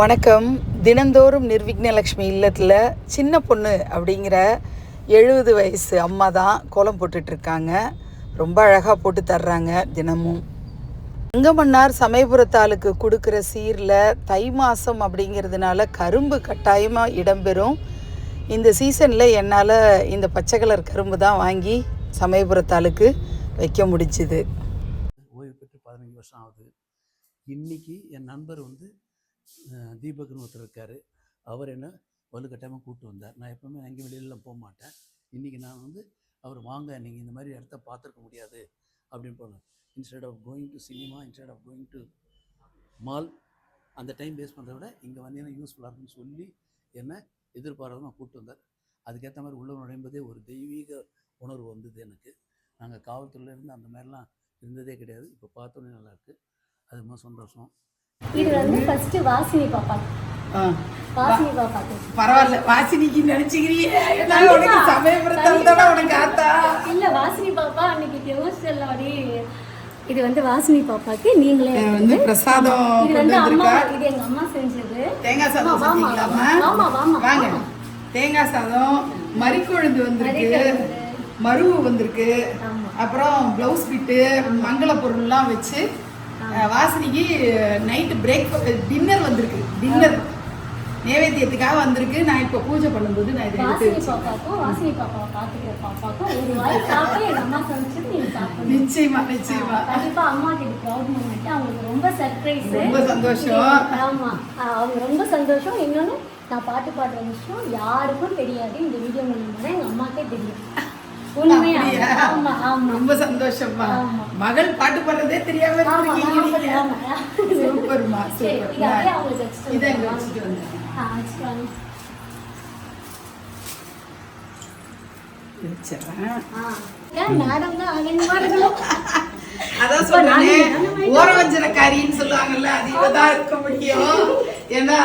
வணக்கம். தினந்தோறும் நிர்விக்னலக்ஷ்மி இல்லத்தில் சின்ன பொண்ணு அப்படிங்கிற எழுபது வயசு அம்மா தான் கோலம் போட்டுட்ருக்காங்க. ரொம்ப அழகாக போட்டு தர்றாங்க தினமும். அங்கமன்னார் சமயபுரத்தாளுக்கு கொடுக்குற சீரில் தை மாதம் அப்படிங்கிறதுனால கரும்பு கட்டாயமாக இடம்பெறும். இந்த சீசனில் என்னால் இந்த பச்சை கலர் கரும்பு தான் வாங்கி சமயபுரத்தாளுக்கு வைக்க முடிஞ்சுது. ஓய்வு பெற்று பதினஞ்சு வருஷம் ஆகுது. இன்னைக்கு என் நண்பர் வந்து தீபக்னு ஒருத்தர் இருக்கார். அவர் என்ன வலுக்கட்டாயமாக கூப்பிட்டு வந்தார். நான் எப்போவுமே எங்கேயும் வெளியிலலாம் போக மாட்டேன். இன்றைக்கி நான் வந்து அவர் வாங்க நீங்கள் இந்த மாதிரி இடத்த பார்த்துருக்க முடியாது அப்படின்னு போனேன் instead of going to cinema instead of going to mall அந்த டைம் வேஸ்ட் பண்ணுறத விட இங்கே வந்தீங்கன்னா யூஸ்ஃபுல்லாக இருக்குன்னு சொல்லி என்ன எதிர்பாராதமாக கூப்பிட்டு வந்தார். அதுக்கேற்ற மாதிரி உள்ள நுழையும்போதே ஒரு தெய்வீக உணர்வு வந்தது எனக்கு. நாங்கள் காவல்துறையிலேருந்து அந்த மாதிரிலாம் இருந்ததே கிடையாது. இப்போ பார்த்தோன்னே நல்லாயிருக்கு அது ரொம்ப சந்தோஷம். இது வந்து ஃபர்ஸ்ட் வாசினி பாப்பா. பரவாயில்ல. வாசினிக்கு நினைச்சுக்கிறியே உனக்கு சமயபுரத்தால் தானே உனக்கு ஆத்தா. இல்ல வாசினி பாப்பா அன்னைக்கு டிவோர்ஸ்ல வரி இது வந்து வாசினி பாப்பாக்கு நீங்களே வந்து பிரசாதம் இது வந்து அம்மா இது எங்க அம்மா செஞ்சது. தேங்காய் சாதம் ஆமா, ஆமா, ஆமா, வாங்க. தேங்காய் சாதம் மறிக்கொழுந்து வந்திருக்கு. மருவு வந்திருக்கு. அப்புறம் பிளவுஸ் பிட்டு மங்கள பொருள்லாம் வச்சு வாசினிக்கு நைட்டு பிரேக் டின்னர் வந்திருக்கு. டின்னர் நைவேத்தியத்துக்காக வந்திருக்கு. நான் இப்போ பூஜை பண்ணும்போது நான் இதை எடுத்து பாப்பாக்கும் வாசினி பாப்பாவை பாத்துக்கிற பாப்பாக்கும் ஒரு வாய் சாப்பிட்டு எங்க அம்மா சமைச்சது நீங்க சாப்பிடணும் நிச்சயமா நிச்சயமா. கண்டிப்பா அம்மாக்கு இது ப்ரௌட் மூமெண்ட் அவங்களுக்கு ரொம்ப சர்ப்ரைஸ் ரொம்ப சந்தோஷம். ஆமா. ஆஹ் அவங்க ரொம்ப சந்தோஷம். இன்னொன்னு நான் பாட்டு பாடுற விஷயம் யாருக்கும் தெரியாது. இந்த வீடியோ மூலமா தான் எங்க அம்மாக்கே தெரியும். ரொம்ப சந்தோஷம்மா. மகள் பாட்டு பாடுறதே தெரியாம. சூப்பர்மா சூப்பர். இது அவங்களுக்கு வச்சுட்டு வந்தேன். ஆ, வச்சுட்டு வாங்க. வச்சிடுறேன். ஆ. ஏன் மேடம் தான் அகங்கமா இருக்கணும் அதான் இப்ப நானே சொன்னேன் நானே ஓர வஞ்சனக்காரின்னு சொல்லுவாங்கல்ல அது இவதான் இருக்க முடியும். ஏன்னா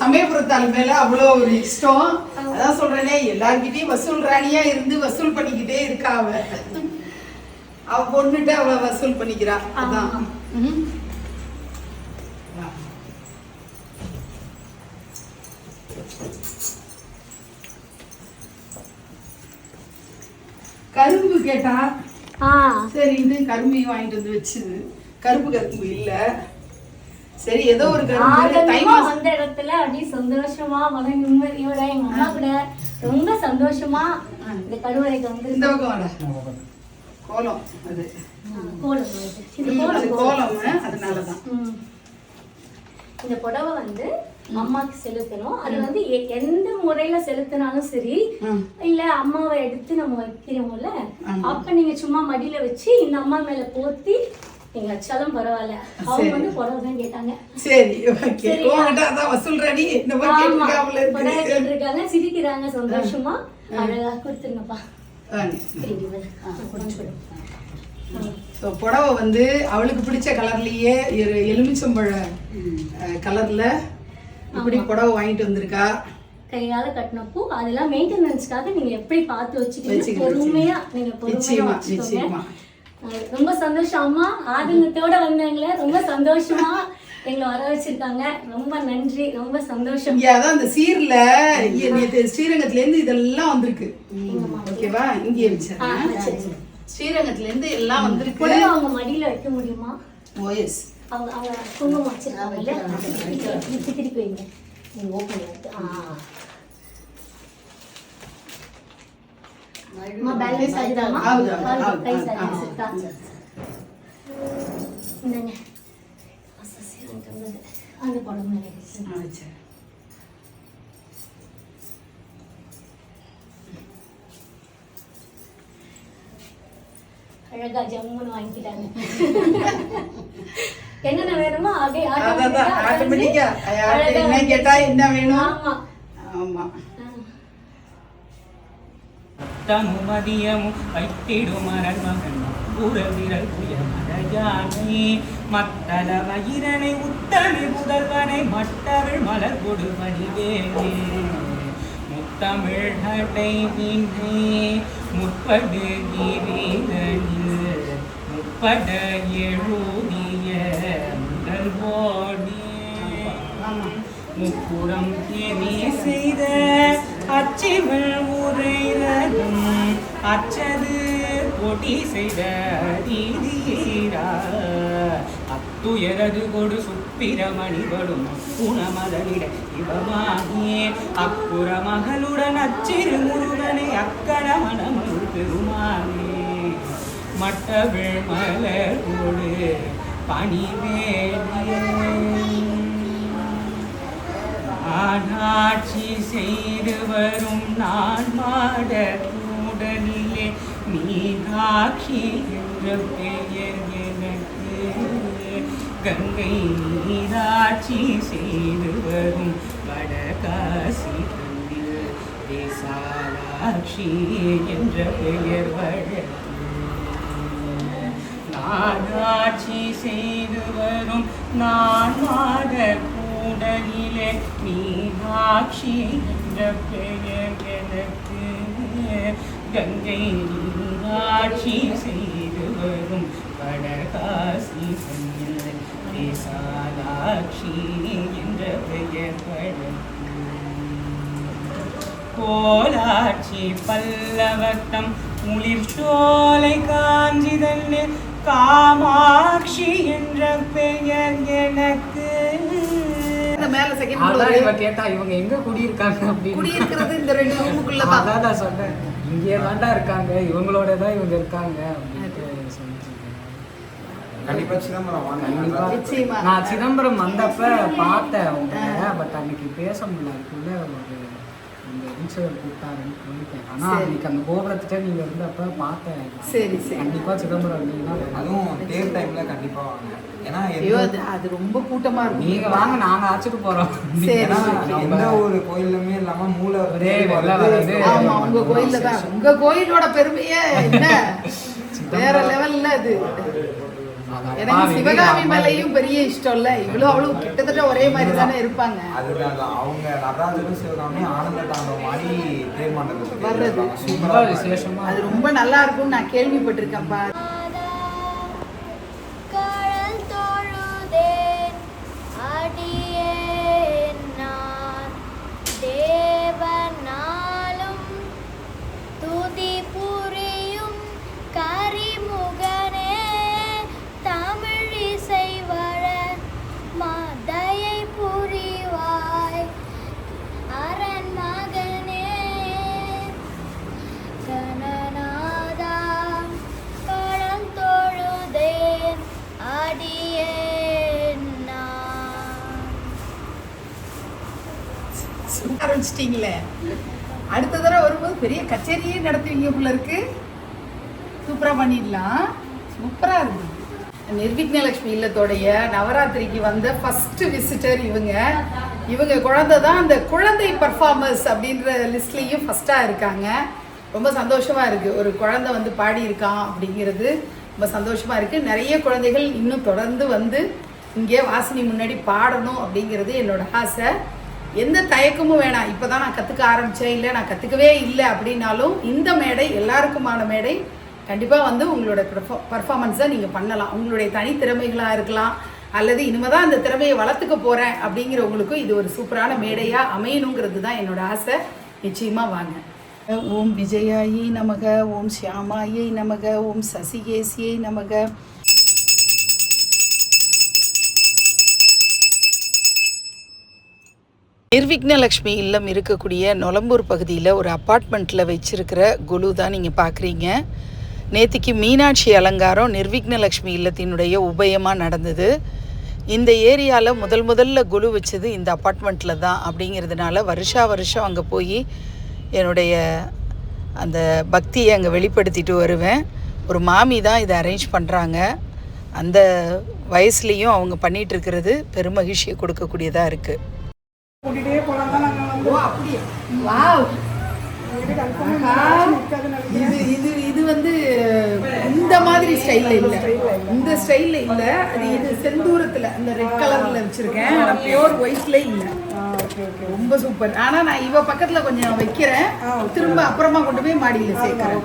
சமயபுரத்தால் மேல அவ்வளோ ஒரு இஷ்டம். அதான் சொல்றேனே எல்லார்கிட்டயும் வசூல் ராணியா இருந்து வசூல் பண்ணிக்கிட்டே இருக்கா அவ. அவ பொண்ணுட்டு அவ வசூல் பண்ணிக்கிறா. அதான். கரும்பு கேட்டா? சரி இது கரும்பையும் வாங்கிட்டு வந்து வச்சுது கருப்பு கரும்பு இல்ல. சரி ஏதோ ஒரு வந்த இடத்துல அப்படியே சந்தோஷமா மன நிம்மதியோட எங்க அம்மா கூட ரொம்ப சந்தோஷமா இந்த கருவறைக்கு வந்து இந்த பக்கம். கோலம் அது கோலம். இந்த கோலம் அதனாலதான் புடவை வந்து அம்மாக்கு செலுத்தணும் அது வந்து எந்த முறையில செலுத்தினாலும் சரி. இல்ல அம்மாவை எடுத்து நம்ம வைக்கிறோம்ல. அப்ப நீங்க சும்மா மடியில வச்சு இந்த அம்மா மேல போத்தி நீங்க வச்சாலும் பரவாயில்ல. அவங்க. வந்து புடவை தான் கேட்டாங்க. சரி ஓகே. சரியா? உங்ககிட்ட அதான் வசூல் ராணி இந்த மாதிரி புடவை கேட்டிருக்காங்க சிரிக்கிறாங்க சந்தோஷமா. அழகா கொடுத்துருங்கப்பா. புடவை வந்து அவளுக்கு பிடிச்ச கலர்லயே எலுமிச்சம்பழ கலர்ல இப்படி புடவை வாங்கிட்டு வந்திருக்கா? கையால கட்டின பூ அதெல்லாம் மெயின்டெனன்ஸ்க்காக நீங்க எப்படி பார்த்து வச்சுக்கணும். பொறுமையா நீங்க நிச்சயமா நிச்சயமா. ரொம்ப சந்தோஷம் அம்மா ஆதங்கத்தோட வந்தாங்களே ரொம்ப சந்தோஷமா எங்களை வர வச்சிருக்காங்க ரொம்ப நன்றி ரொம்ப சந்தோஷம் அதான் அந்த சீர்ல ஸ்ரீரங்கத்துல இருந்து இதெல்லாம் வந்திருக்கு ஓகேவா இங்கே சரி. ஸ்ரீரங்கத்துல இருந்து எல்லாம் வந்திருக்கு அவங்க மடியில வைக்க முடியுமா ஓஎஸ் அவங்க அவங்க குங்குமம் வச்சிருக்காங்கல்ல திருப்பி வைங்க நீங்க ஓப்பன் ஆ அம்மா பேலன்ஸ் ஆகுதாம்மா ஆகுது, ஆகுது, கால் ஆகுது, கை ஆகுது, சரி ஆகுது. இருக்கா இந்தாங்க அசசி அங்க உள்ளது. அந்த படம் மேலே இருக்கு. அழகா ஜம்முன்னு வாங்கிட்டாங்க என்னென்ன வேணுமோ அப்படியே அதான் ஆட்டோமேட்டிக்கா அழகா என்ன கேட்டா என்ன வேணும் ஆமா ஆமா தமு மதியமு வைத்திடும் மரண்மகன் உறவிரல் உயமரையானை மத்தள மயிரனை உத்தமி புதல்வனை மட்டவிழ் மலர் கொடுமணிவேனே முத்தமிழ் அடை வீணை முற்படு கிரீரனில் முப்பட எழுதிய முதல்வோனே முப்புறம் ஏனி செய்த அச்சிவள் உரைரதும் அச்சது பொடி செய்த நீதியீரா. அத்துயரது கொடு சுப்பிரமணிகளும் குணமதனிட இவமாகியே. அப்புற மகளுடன் அச்சிறு முருகனை அக்கட மணமருள் பெருமானே. மட்டவிழ் மலர் கொடு பணிவேலியே ஆனாட்சி செய்து வரும் நான் மாட கூடலிலே மீனாட்சி என்ற பெயர் எனக்கு. கங்கை நீராட்சி செய்து வரும் வடகாசி தன்னில் விசாலாட்சி என்ற பெயர் வழக்கு நாடாட்சி செய்து வரும் நான் மாட உடலிலே மீனாட்சி என்ற பெயர் எனக்கு. கங்கை மீனாட்சி செய்து வரும் வடகாசி சென்னில் விசாலாட்சி என்ற பெயர் வழக்கு கோலாட்சி பல்லவத்தம் குளிர் சோலை காஞ்சிதன்னு காமாட்சி என்ற பெயர் எனக்கு. மேல செகண்ட் அதான் ஃப்ளோர் இவ கேட்டா இவங்க எங்க குடியிருக்காங்க அப்படின்னு. குடியிருக்கிறது இந்த ரெண்டு ரூமுக்குள்ள தான். அதான் நான் சொன்னேன். இங்கே தாண்டா இருக்காங்க. இவங்களோட தான் இவங்க இருக்காங்க அப்படின்ட்டு சொல்லிட்டு. கண்டிப்பா சிதம்பரம் வாங்க. நான் சிதம்பரம் வந்தப்ப பார்த்தேன் உங்களை பட் அன்னைக்கு பேச முடியல. அதுக்குள்ள ஒரு இந்த இன்சிடென்ட் கூப்பிட்டாருன்னு சொல்லிட்டேன். ஆனா சரி. அன்னைக்கு அந்த கோபுரத்திட்ட நீங்க இருந்தப்ப பார்த்தேன். சரி, சரி. கண்டிப்பா சிதம்பரம் வந்தீங்கன்னா அதுவும் தேர் டைம்ல கண்டிப்பா வாங்க. ஏன்னா ஐயோ அது அது ரொம்ப கூட்டமா இருக்கும். நீங்க வாங்க நாங்க அழைச்சிட்டு போறோம். சரி. எந்த ஒரு கோயிலுமே இல்லாம மூல ஒரே வெள்ளை வர்றது. ஆமா உங்க கோயில்ல தான். உங்க கோயிலோட பெருமையே என்ன? வேற லெவல்ல அது. எனக்கு சிவகாமி. மேலையும் பெரிய இஷ்டம் இல்ல இவ்வளவு அவ்வளவு கிட்டத்தட்ட ஒரே மாதிரி தானே இருப்பாங்க அதுதான். அவங்க நடராஜரும் சிவகாமி ஆனந்த தாண்டவம் மாதிரி வர்றது. அது ரொம்ப நல்லா இருக்கும்னு நான் கேள்விப்பட்டிருக்கேன்ப்பா ஆரம்பிச்சிட்டிங்களே. அடுத்த தடவை வரும்போது பெரிய கச்சேரியே நடத்துவீங்க போல இருக்கு. சூப்பராக பண்ணிடலாம். சூப்பராக இருக்கு. நிர்விக்னலட்சுமி இல்லத்தோடைய நவராத்திரிக்கு வந்த ஃபர்ஸ்ட் விசிட்டர் இவங்க. இவங்க குழந்தை தான் அந்த குழந்தை பர்ஃபார்மர்ஸ் அப்படின்ற லிஸ்ட்லேயும் ஃபஸ்ட்டாக இருக்காங்க. ரொம்ப சந்தோஷமாக இருக்குது ஒரு குழந்தை வந்து பாடியிருக்கான் அப்படிங்கிறது ரொம்ப சந்தோஷமாக இருக்குது நிறைய குழந்தைகள் இன்னும் தொடர்ந்து வந்து இங்கே வாசினி முன்னாடி பாடணும் அப்படிங்கிறது என்னோட ஆசை. எந்த தயக்கமும் வேணாம். இப்போ தான் நான் கற்றுக்க ஆரம்பித்தேன் இல்லை நான் கற்றுக்கவே இல்லை அப்படின்னாலும் இந்த மேடை எல்லாருக்குமான மேடை கண்டிப்பாக வந்து உங்களோட பர்ஃபார்மன்ஸை நீங்கள் பண்ணலாம். உங்களுடைய தனித்திறமைகளாக இருக்கலாம். அல்லது இனிமே தான் அந்த திறமையை வளர்த்துக்க போகிறேன் அப்படிங்கிறவங்களுக்கும் இது ஒரு சூப்பரான மேடையாக அமையணுங்கிறது தான் என்னோட ஆசை. நிச்சயமாக வாங்க. ஓம் விஜயாயி நமக ஓம் ஷியாமாயை நமக ஓம் சசிகேசியை நமக. நிர்விக்னலக்ஷ்மி இல்லம் இருக்கக்கூடிய நொலம்பூர் பகுதியில் ஒரு அப்பார்ட்மெண்ட்டில் வச்சிருக்கிற குலு தான் நீங்கள் பார்க்குறீங்க நேற்றுக்கு மீனாட்சி அலங்காரம் நிர்விக்னலக்ஷ்மி இல்லத்தினுடைய உபயமாக நடந்தது. இந்த ஏரியாவில் முதல் முதல்ல குலு வச்சது இந்த அப்பார்ட்மெண்ட்டில் தான் அப்படிங்கிறதுனால வருஷா வருஷம் அங்கே போய் என்னுடைய அந்த பக்தியை அங்கே வெளிப்படுத்திட்டு வருவேன். ஒரு மாமி தான் இதை அரேஞ்ச் பண்ணுறாங்க அந்த வயசுலேயும் அவங்க பண்ணிகிட்ருக்கிறது பெருமகிழ்ச்சியை கொடுக்கக்கூடியதாக இருக்குது ஓ அப்படியே? வாவ். இது இது இது வந்து இந்த மாதிரி ஸ்டைல்ல இல்ல. இந்த ஸ்டைல்ல இல்ல. அது இது செந்தூரத்துல அந்த ரெட் கலர்ல வச்சிருக்கேன். ஆனா பியோர் ஒயிட்ல இல்ல. ரொம்ப சூப்பர் ஆனா நான் இவ பக்கத்துல கொஞ்சம் வைக்கிறேன். திரும்ப அப்புறமா கொண்டு போய் மாடியில சேர்க்கிறேன்.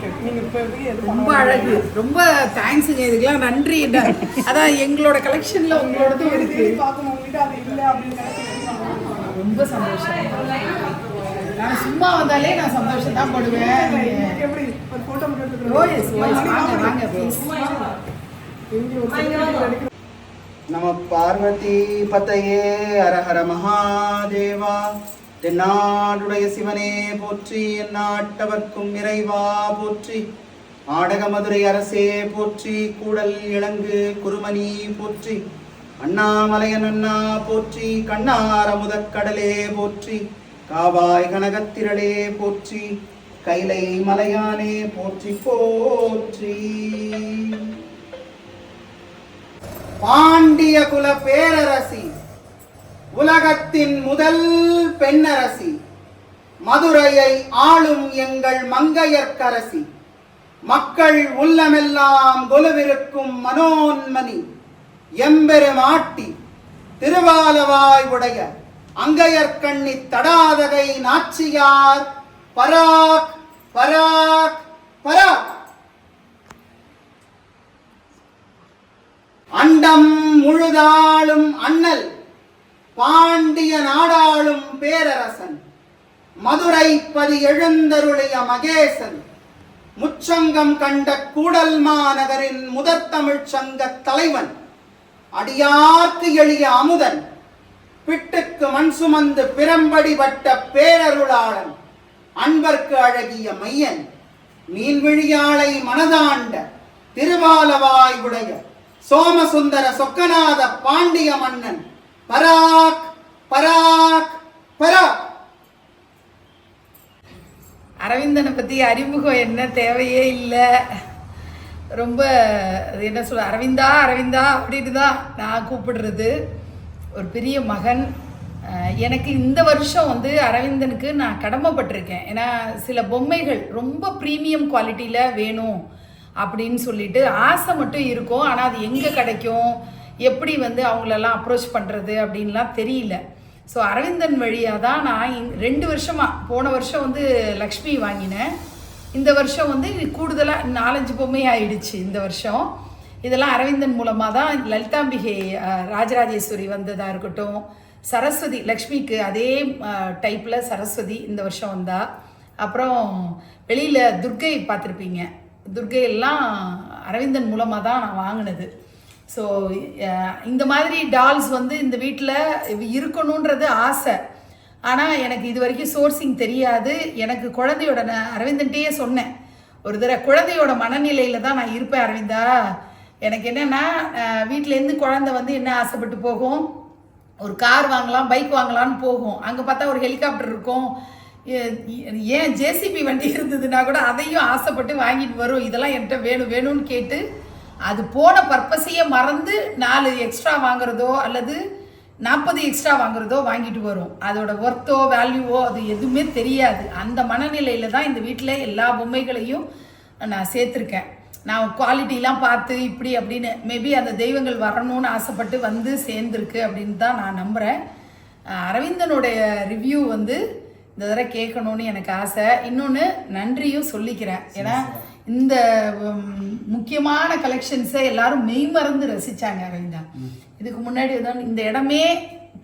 ரொம்ப அழகு. ரொம்ப தேங்க்ஸுங்க இதுக்கெல்லாம் நன்றி. அதான் எங்களோட கலெக்ஷன்ல உங்களோடதும் இருக்கு. ரொம்ப சந்தோஷம். நான் சும்மா வந்தாலே நான் சந்தோஷம் தான் படுவேன். எப்படி? ஒரு ஃபோட்டோ மட்டும் ஓ எஸ் ஓ எஸ் வாங்க. வாங்க ப்ளீஸ் நம பார்வதி பதையே அரஹர மகாதேவா. தென்னாடுடைய சிவனே போற்றி எந்நாட்டவர்க்கும் இறைவா போற்றி. ஆடக மதுரை அரசே போற்றி கூடல் இளங்கு குருமணி போற்றி. அண்ணாமலையன் அண்ணா போற்றி கண்ணார முதற்கடலே போற்றி காவாய் கனகத்திரளே போற்றி கைலை மலையானே போற்றி போற்றி. பாண்டிய குல பேரரசி உலகத்தின் முதல் பெண்ணரசி மதுரையை ஆளும் எங்கள் மங்கையர்க்கரசி மக்கள் உள்ளமெல்லாம் கொலுவிருக்கும் மனோன்மணி. எம்பெருமாட்டி திருவாலவாய் உடைய அங்கையர்கண்ணி தடாதகை நாச்சியார். பராக் பராக் பராக். அண்டம் முழுதாளும் அண்ணல் பாண்டிய நாடாளும் பேரரசன். மதுரை பதி எழுந்தருளிய மகேசன். முச்சங்கம் கண்ட கூடல் மாநகரின் முதற் தமிழ்ச் சங்க தலைவன். அடியார்க்கு எளிய அமுதன் பிட்டுக்கு மண் சுமந்து பிறம்படி வட்ட பேரருளாளன் அன்பர்க்கு அழகிய மையன் மீன்விழியாளை மனதாண்ட திருவாலவாய் உடைய சோமசுந்தர சொக்கநாத பாண்டிய மன்னன். பராக் பராக் பராக். அரவிந்தனை பற்றி அறிமுகம் என்ன? தேவையே இல்லை. ரொம்ப அது என்ன சொல்ல அரவிந்தா அரவிந்தா அப்படின்ட்டு தான் நான் கூப்பிடுறது. ஒரு பெரிய மகன். எனக்கு இந்த வருஷம் வந்து அரவிந்தனுக்கு நான் கடமைப்பட்டிருக்கேன். ஏன்னா சில பொம்மைகள் ரொம்ப ப்ரீமியம் குவாலிட்டியில் வேணும் அப்படின்னு சொல்லிட்டு ஆசை மட்டும் இருக்கும். ஆனால் அது எங்கே கிடைக்கும்? எப்படி வந்து அவங்களெல்லாம் அப்ரோச் பண்ணுறது அப்படின்லாம் தெரியல. ஸோ அரவிந்தன் வழியாக தான் நான் ரெண்டு வருஷமாக போன வருஷம் வந்து லக்ஷ்மி வாங்கினேன். இந்த வருஷம் வந்து கூடுதலாக நாலஞ்சு பொம்மை ஆயிடுச்சு இந்த வருஷம். இதெல்லாம் அரவிந்தன் மூலமாக தான் லலிதாம்பிகை ராஜராஜேஸ்வரி வந்ததாக இருக்கட்டும் சரஸ்வதி லக்ஷ்மிக்கு அதே டைப்பில் சரஸ்வதி இந்த வருஷம் வந்தா. அப்புறம் வெளியில் துர்கை பார்த்துருப்பீங்க. துர்கையெல்லாம் அரவிந்தன் மூலமாக தான் நான் வாங்கினது. ஸோ இந்த மாதிரி டால்ஸ் வந்து இந்த வீட்டில் இருக்கணுன்றது ஆசை. ஆனால் எனக்கு இது வரைக்கும் சோர்சிங் தெரியாது. எனக்கு குழந்தையோட நான் அரவிந்தன்ட்டே சொன்னேன். ஒரு தடவை குழந்தையோட மனநிலையில் தான் நான் இருப்பேன் அரவிந்தா. எனக்கு என்னென்னா வீட்டிலேருந்து குழந்தை வந்து என்ன ஆசைப்பட்டு போகும்? ஒரு கார் வாங்கலாம் பைக் வாங்கலாம்னு போகும். அங்கே பார்த்தா ஒரு ஹெலிகாப்டர் இருக்கும். ஏன் ஜேசிபி வண்டி இருந்ததுன்னா கூட அதையும் ஆசைப்பட்டு வாங்கிட்டு வரும். இதெல்லாம் என்கிட்ட வேணும் வேணும்னு கேட்டு அது போன பர்பஸையே மறந்து நாலு எக்ஸ்ட்ரா வாங்குறதோ அல்லது நாற்பது எக்ஸ்ட்ரா வாங்குறதோ வாங்கிட்டு வரும். அதோட ஒர்த்தோ வேல்யூவோ அது எதுவுமே தெரியாது. அந்த மனநிலையில தான் இந்த வீட்டில் எல்லா பொம்மைகளையும் நான் சேர்த்துருக்கேன். நான் குவாலிட்டிலாம் பார்த்து இப்படி அப்படின்னு மேபி அந்த தெய்வங்கள் வரணும்னு ஆசைப்பட்டு வந்து சேர்ந்துருக்கு அப்படின்னு தான் நான் நம்புகிறேன் அரவிந்தனுடைய ரிவ்யூ வந்து இந்த தடவை கேட்கணும்னு எனக்கு ஆசை. இன்னொன்று நன்றியும் சொல்லிக்கிறேன். ஏன்னா இந்த முக்கியமான கலெக்ஷன்ஸை எல்லாரும் மெய்மறந்து ரசிச்சாங்க அரவிந்தா இதுக்கு முன்னாடி தான் இந்த இடமே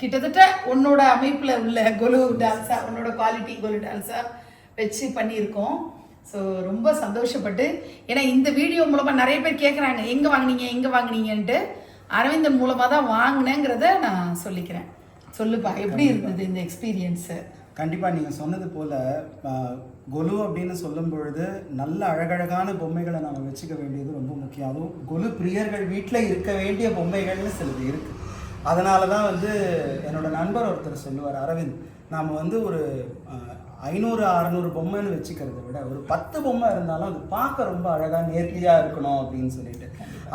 கிட்டத்தட்ட உன்னோட அமைப்பில் உள்ள கொலு டான்ஸா உன்னோட குவாலிட்டி கொலு டான்ஸா வச்சு பண்ணியிருக்கோம். ஸோ ரொம்ப சந்தோஷப்பட்டு ஏன்னா இந்த வீடியோ மூலமாக நிறைய பேர் கேட்குறாங்க எங்கே வாங்குனீங்க எங்கே வாங்குனீங்கன்ட்டு? அரவிந்தன் மூலமாக தான் வாங்கினேங்கிறத நான் சொல்லிக்கிறேன். சொல்லுப்பா எப்படி இருந்தது இந்த எக்ஸ்பீரியன்ஸு கண்டிப்பாக நீங்கள் சொன்னது போல் கொலு அப்படின்னு சொல்லும் பொழுது நல்ல அழகழகான பொம்மைகளை நம்ம வச்சுக்க வேண்டியது ரொம்ப முக்கியம். அதுவும் கொலு பிரியர்கள் வீட்டில் இருக்க வேண்டிய பொம்மைகள்னு சிலது இருக்குது அதனால தான் வந்து என்னோட நண்பர் ஒருத்தர் சொல்லுவார் அரவிந்த் நாம் வந்து ஒரு ஐநூறு அறநூறு பொம்மைன்னு வச்சுக்கிறத விட ஒரு பத்து பொம்மை இருந்தாலும் அது பார்க்க ரொம்ப அழகாக நேர்த்தியாக இருக்கணும் அப்படின்னு சொல்லிட்டு.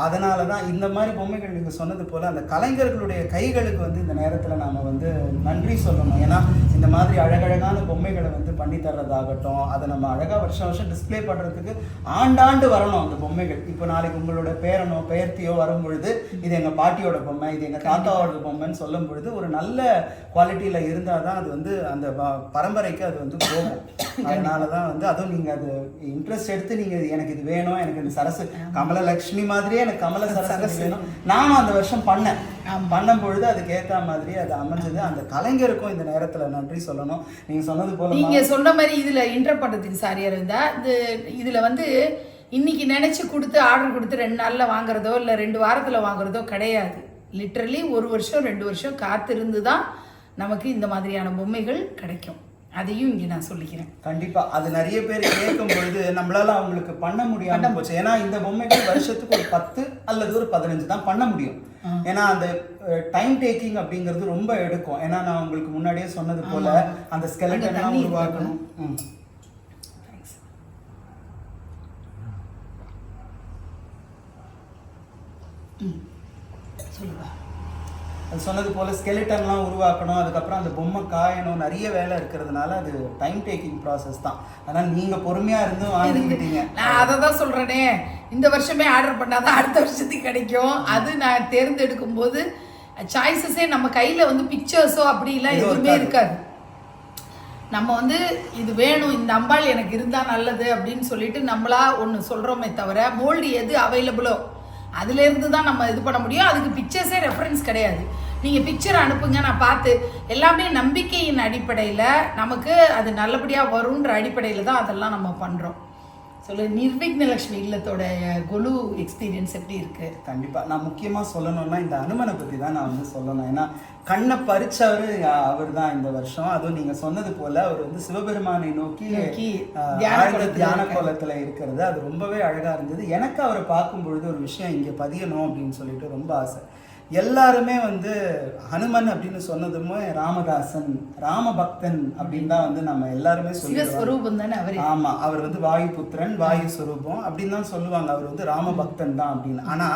அதனால தான் இந்த மாதிரி பொம்மைகள் நீங்கள் சொன்னது போல் அந்த கலைஞர்களுடைய கைகளுக்கு வந்து இந்த நேரத்தில் நாம் வந்து நன்றி சொல்லணும். ஏன்னா இந்த மாதிரி அழகழகான பொம்மைகளை வந்து பண்ணி தர்றதாகட்டும் அதை நம்ம அழகாக வருஷம் வருஷம் டிஸ்ப்ளே பண்ணுறதுக்கு ஆண்டாண்டு வரணும் அந்த பொம்மைகள். இப்போ நாளைக்கு உங்களோட பேரனோ பெயர்த்தியோ வரும் பொழுது இது எங்கள் பாட்டியோட பொம்மை இது எங்கள் தாத்தாவோட பொம்மைன்னு சொல்லும் பொழுது ஒரு நல்ல குவாலிட்டியில் இருந்தால் தான் அது வந்து அந்த ப- பரம்பரைக்கு அது வந்து போகும். அதனால தான் வந்து அதுவும் நீங்கள் அது இன்ட்ரெஸ்ட் எடுத்து நீங்கள் எனக்கு இது வேணும் எனக்கு இந்த சரசு கமலலக்ஷ்மி மாதிரியே எனக்கு கமல சரஸ்வதி வேணும். நானும் அந்த வருஷம் பண்ணேன். பண்ணும் பொழுது அதுக்கு ஏற்ற மாதிரி அது அமைஞ்சது. அந்த கலைஞருக்கும் இந்த நேரத்தில் நன்றி சொல்லணும். நீங்கள் சொன்னது போல நீங்க சொன்ன மாதிரி இதுல இன்டர் பண்றதுக்கு சாரியா இருந்தா இது இதுல வந்து இன்னைக்கு நினைச்சு கொடுத்து ஆர்டர் கொடுத்து ரெண்டு நாள்ல வாங்குறதோ இல்ல ரெண்டு வாரத்துல வாங்குறதோ கிடையாது. லிட்ரலி ஒரு வருஷம் ரெண்டு வருஷம் காத்திருந்து தான் நமக்கு இந்த மாதிரியான பொம்மைகள் கிடைக்கும். அதையும் இங்கே நான் சொல்லிக்கிறேன். கண்டிப்பா. அது நிறைய பேர் கேட்கும் பொழுது நம்மளால அவங்களுக்கு பண்ண முடியாம போச்சு. ஏன்னா இந்த பொம்மைகள் வருஷத்துக்கு ஒரு பத்து அல்லது ஒரு பதினஞ்சு தான் பண்ண முடியும். ஏன்னா அந்த டைம் டேக்கிங் அப்படிங்கிறது ரொம்ப எடுக்கும். ஏன்னா நான் உங்களுக்கு முன்னாடியே சொன்னது போல அந்த ஸ்கெலட்டன் தண்ணி உருவாக்கணும். சொல்லுவா அது சொன்னது போல ஸ்கெலிட்டன்லாம் உருவாக்கணும் அதுக்கப்புறம் அந்த பொம்மை காயணும் நிறைய வேலை இருக்கிறதுனால அது டைம் டேக்கிங் ப்ராசஸ் தான். அதனால் நீங்க பொறுமையா இருந்து வாங்கிக்கிட்டீங்க நான் அதை தான் சொல்கிறேனே இந்த வருஷமே ஆர்டர் பண்ணாதான் அடுத்த வருஷத்துக்கு கிடைக்கும். அது நான் தேர்ந்தெடுக்கும் போது சாய்ஸஸே நம்ம கையில் வந்து பிக்சர்ஸோ அப்படிலாம் எதுவுமே இருக்காது. இருக்காது. நம்ம வந்து இது வேணும் இந்த அம்பாள் எனக்கு இருந்தால் நல்லது அப்படின்னு சொல்லிட்டு நம்மளா ஒன்று சொல்கிறோமே தவிர மோல்டு எது அவைலபிளோ அதுலேருந்து தான் நம்ம இது பண்ண முடியும். அதுக்கு பிக்சர்ஸே ரெஃபரன்ஸ் கிடையாது. நீங்கள் பிக்சர் அனுப்புங்க நான் பார்த்து. எல்லாமே நம்பிக்கையின் அடிப்படையில் நமக்கு அது நல்லபடியாக வரும்ன்ற அடிப்படையில் தான் அதெல்லாம் நம்ம பண்ணுறோம் சொல்லு நிர்விக்னலக்ஷ்மி இல்லத்தோட கொலு எக்ஸ்பீரியன்ஸ் எப்படி இருக்கு? கண்டிப்பா. நான் முக்கியமா சொல்லணும்னா இந்த அனுமனை பத்தி தான் நான் வந்து சொல்லணும். ஏன்னா கண்ணை பறிச்சவர் அவர் தான் இந்த வருஷம். அதுவும் நீங்க சொன்னது போல அவர் வந்து சிவபெருமானை நோக்கி தியான. கோலத்துல இருக்கிறது. அது ரொம்பவே அழகா இருந்தது. எனக்கு அவரை பார்க்கும் பொழுது ஒரு விஷயம் இங்க பதியணும் அப்படின்னு சொல்லிட்டு ரொம்ப ஆசை. எல்லாருமே வந்து ஹனுமன் அப்படின்னு சொன்னதுமே ராமதாசன் ராமபக்தன் அப்படின்னு தான் வந்து நம்ம எல்லாருமே சொல்லுவோம் ஆமா அவர் வந்து வாயு புத்திரன் வாயு சுரூபம் அப்படின்னு தான் சொல்லுவாங்க. அவர் வந்து ராமபக்தன் தான் அப்படின்னு. ஆனா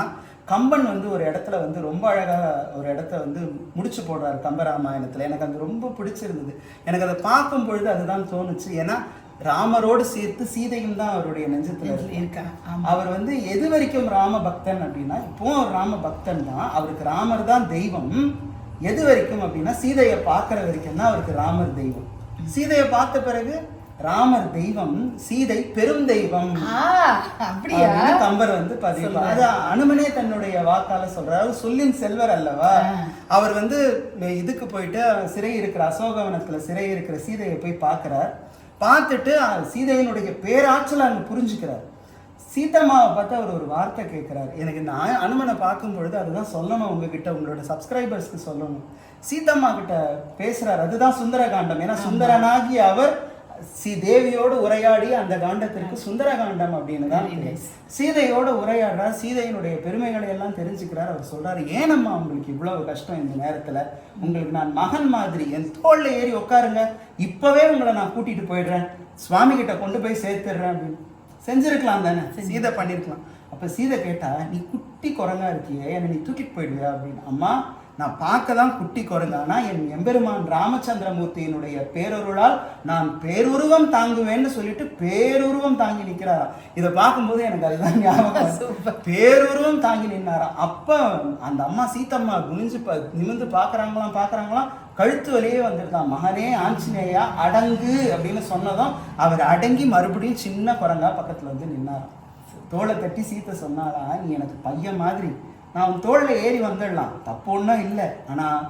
கம்பன் வந்து ஒரு இடத்துல வந்து ரொம்ப அழகா ஒரு இடத்த வந்து முடிச்சு போடுறாரு கம்பராமாயணத்துல. எனக்கு அது ரொம்ப பிடிச்சிருந்தது. எனக்கு அதை பார்க்கும் பொழுது அதுதான் தோணுச்சு. ஏன்னா ராமரோடு சேர்த்து சீதையும் தான் அவருடைய நெஞ்சத்துல இருக்கு. அவர் வந்து எது வரைக்கும் ராம பக்தன் அப்படின்னா இப்போ ராம பக்தன் தான் அவருக்கு ராமர் தான் தெய்வம். எது வரைக்கும் அப்படின்னா சீதையை பார்க்குற வரைக்கும் தான் அவருக்கு ராமர் தெய்வம். சீதையை பார்த்த பிறகு ராமர் தெய்வம் சீதை பெரும் தெய்வம். அப்படியா? கம்பர் வந்து பதிவு அது அனுமனே தன்னுடைய வாக்கால சொல்றாரு. சொல்லின் செல்வர் அல்லவா? அவர் வந்து இதுக்கு போயிட்டு சிறை இருக்கிற அசோகவனத்துல சிறை இருக்கிற சீதையை போய் பார்க்கறார். பார்த்துட்டு சீதையினுடைய பேராற்றலை அங்க புரிஞ்சுக்கிறார். சீதம்மாவை பார்த்து அவர் ஒரு வார்த்தை கேட்குறாரு. எனக்கு இந்த அனுமனை பார்க்கும் பொழுது அதுதான் சொல்லணும் உங்ககிட்ட உங்களோட சப்ஸ்கிரைபர்ஸ்க்கு சொல்லணும். சீதம்மா கிட்ட பேசுறாரு. அதுதான் சுந்தரகாண்டம். ஏன்னா சுந்தரனாகி அவர் சி தேவியோடு உரையாடி அந்த காண்டத்திற்கு சுந்தரகாண்டம் அப்படின்னு தான். சீதையோட உரையாடுறார். சீதையினுடைய பெருமைகளை எல்லாம் தெரிஞ்சுக்கிறார். அவர் சொல்றாரு ஏனம்மா உங்களுக்கு இவ்வளவு கஷ்டம் இந்த நேரத்துல? உங்களுக்கு நான் மகன் மாதிரி என் தோல்ல ஏறி உட்காருங்க. இப்பவே உங்களை நான் கூட்டிட்டு போயிடுறேன். சுவாமி கிட்ட கொண்டு போய் சேர்த்துடுறேன். அப்படின்னு. செஞ்சிருக்கலாம் தானே? சீதை பண்ணிருக்கலாம். அப்ப சீதை கேட்டா நீ குட்டி குரங்கா இருக்கியே என்னை நீ தூக்கிட்டு போயிடுவியா? அப்படின்னு. அம்மா நான் பார்க்க தான் குட்டி குரங்கு. ஆனா என் எம்பெருமான் ராமச்சந்திரமூர்த்தியினுடைய பேரொருளால் நான் பேருருவம் தாங்குவேன்னு சொல்லிட்டு பேருருவம் தாங்கி நிக்கிறாராம் இதை பார்க்கும்போது எனக்கு அதுதான் ஞாபகம். பேருருவம் தாங்கி நின்னாராம் அப்ப அந்த அம்மா சீத்தம்மா குனிஞ்சு ப- நிமிர்ந்து பாக்குறாங்களாம் பாக்குறாங்களாம் கழுத்து வழியே வந்திருக்கான் மகனே ஆஞ்சநேயா அடங்கு அப்படின்னு சொன்னதும் அவர் அடங்கி மறுபடியும் சின்ன குரங்கா பக்கத்துல வந்து நின்னாராம். தோளை தட்டி சீத்தை சொன்னாரா நீ எனக்கு பையன் மாதிரி நான் உன் தோளில் ஏறி வந்துடலாம். தப்பு ஒன்றும் இல்லை. ஆனால்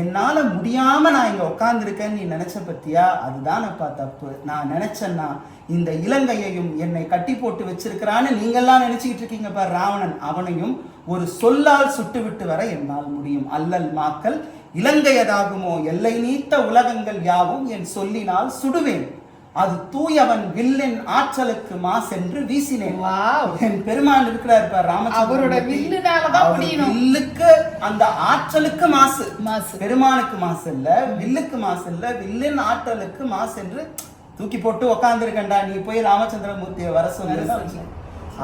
என்னால் முடியாமல் நான் இங்கே உட்காந்துருக்கேன்னு நீ நினச்ச பற்றியா அதுதானப்பா தப்பு. நான் நினச்சேன்னா இந்த இலங்கையையும் என்னை கட்டி போட்டு வச்சிருக்கிறான்னு நீங்கள்லாம் நினச்சிக்கிட்டு இருக்கீங்க பார் ராவணன். அவனையும் ஒரு சொல்லால் சுட்டுவிட்டு வர என்னால் முடியும். அல்லல் மாக்கள் இலங்கையதாகுமோ எல்லை நீத்த உலகங்கள் யாவும் என் சொல்லினால் சுடுவேன். அது தூயவன் வில்லின் ஆற்றலுக்கு மா சென்று வீசினேன். என் பெருமான் இருக்கிறார் பார் ராமச்சந்திரன் அவரோட. வில்லுக்கு அந்த ஆற்றலுக்கு மாசு. மாசு. பெருமானுக்கு மாசு இல்ல வில்லுக்கு மாசு இல்ல வில்லின் ஆற்றலுக்கு மாசு என்று தூக்கி போட்டு உக்காந்துருக்கண்டா நீ போய் ராமச்சந்திரமூர்த்தியை வர சொல்லு.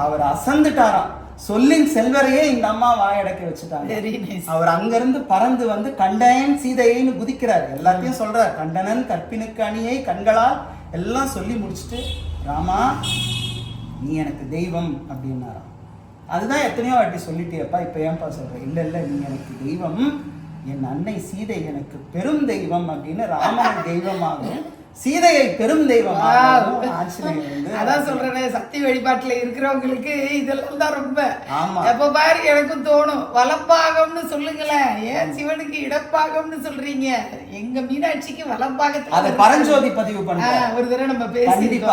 அவர் அசந்துட்டாராம். சொல்லின் செல்வரையே இந்த அம்மா வாயடக்கி வச்சுட்டாங்க. அவர் அங்கிருந்து பறந்து வந்து கண்டயன் சீதையைன்னு குதிக்கிறார். எல்லாத்தையும் சொல்றார். கண்டனன் கற்பினுக்கு அணியை கண்களால் எல்லாம் சொல்லி முடிச்சுட்டு ராமா நீ எனக்கு தெய்வம் அப்படின்னாராம். அதுதான் எத்தனையோ வாட்டி சொல்லிட்டியப்பா இப்போ ஏன்பா சொல்ற? இல்ல இல்ல நீ எனக்கு தெய்வம் என் அன்னை சீதை எனக்கு பெரும் தெய்வம் அப்படின்னு ராமன் தெய்வமாகவும் சீதையை பெரும் தெய்வம் அதான் சொல்றேனே சக்தி வழிபாட்டுல இருக்கிறவங்களுக்கு இதெல்லாம் தான் ரொம்ப. எப்ப பாரு எனக்கும் தோணும் வலப்பாகம்னு சொல்லுங்களேன். ஏன் சிவனுக்கு இடப்பாகம்னு சொல்றீங்க? எங்க மீனாட்சிக்கு வலப்பாகத்துல அதை பரஞ்சோதி பதிவு ஆ, ஒரு தடவை நம்ம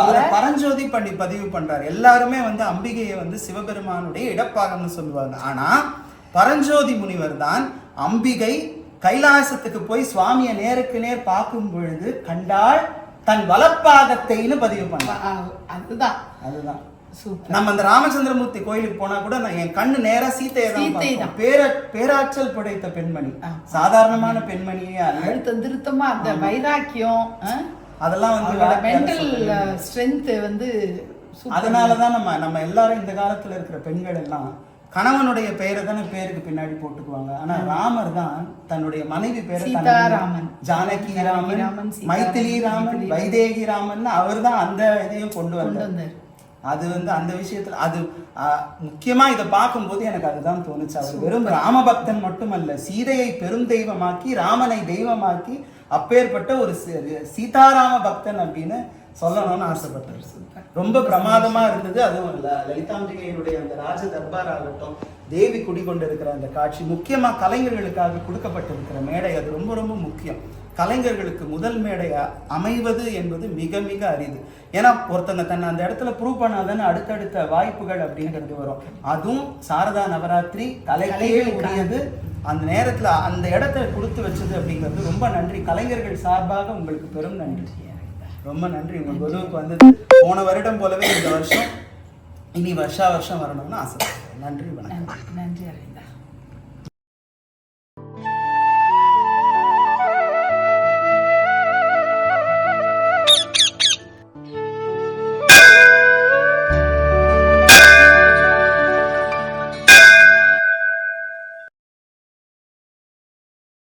அதை பரஞ்சோதி பண்ணி பதிவு பண்றாரு. எல்லாருமே வந்து அம்பிகையை வந்து சிவபெருமானுடைய இடப்பாகம்னு சொல்லுவாங்க. ஆனா பரஞ்சோதி முனிவர் தான் அம்பிகை கைலாசத்துக்கு போய் சுவாமியை நேருக்கு நேர் பார்க்கும் பொழுது கண்டாள் தன் வலப்பாகத்தைன்னு பதிவு பண்ணா ஆ, அதுதான் அதுதான் நம்ம அந்த ராமச்சந்திரமூர்த்தி கோயிலுக்கு போனா கூட நான் என் கண்ணு நேரா சீத்தையை தான். பேர பேராற்றல் படைத்த பெண்மணி. சாதாரணமான பெண்மணியே அல்ல அழுத்தம் திருத்தமா அந்த வைராக்கியம்? அதெல்லாம் வந்து மென்டல். ஸ்ட்ரென்த் வந்து super. அதனால தான் நம்ம நம்ம எல்லாரும் இந்த காலத்துல இருக்கிற பெண்கள் எல்லாம் கணவனுடைய பெயரை தானே பேருக்கு பின்னாடி போட்டுக்குவாங்க. ஆனா ராமர் தான் தன்னுடைய மனைவி பேரை சீதாராமன். ஜானகி ராமன் ராமன், மைத்திலி ராமன். வைதேகி ராமன் அவர் தான் அந்த இதையும் கொண்டு வந்தார். அது வந்து அந்த விஷயத்துல அது முக்கியமா இதை பார்க்கும்போது எனக்கு அதுதான் தோணுச்சு. அவர் வெறும் ராமபக்தன் மட்டுமல்ல சீதையை பெரும் தெய்வமாக்கி ராமனை தெய்வமாக்கி அப்பேற்பட்ட ஒரு சீதாராம பக்தன் அப்படின்னு சொல்லணும்னு ஆசைப்பட்டார் ரொம்ப பிரமாதமா இருந்தது அதுவும் ல- லலிதாம்பிகையினுடைய அந்த ராஜ தர்பார் ஆகட்டும் தேவி குடிகொண்டிருக்கிற அந்த காட்சி முக்கியமா கலைஞர்களுக்காக கொடுக்கப்பட்டிருக்கிற மேடை அது ரொம்ப ரொம்ப முக்கியம். கலைஞர்களுக்கு முதல் மேடை அ- அமைவது என்பது மிக மிக அரிது. ஏன்னா ஒருத்தங்க தன்னை அந்த இடத்துல ப்ரூவ் பண்ணாதானே அடுத்தடுத்த வாய்ப்புகள் அப்படிங்கிறது வரும். அதுவும் சாரதா நவராத்திரி கலைக்கே உரியது. அந்த நேரத்துல அந்த இடத்த கொடுத்து வச்சது அப்படிங்கிறது ரொம்ப நன்றி. கலைஞர்கள் சார்பாக உங்களுக்கு பெரும் நன்றி. ரொம்ப நன்றி. உங்க குருவுக்கு வந்தது போன வருடம் போலவே இந்த வருஷம் இனி வருஷா வருஷம் வரணும்னு ஆசை நன்றி வணக்கம். நன்றி நன்றி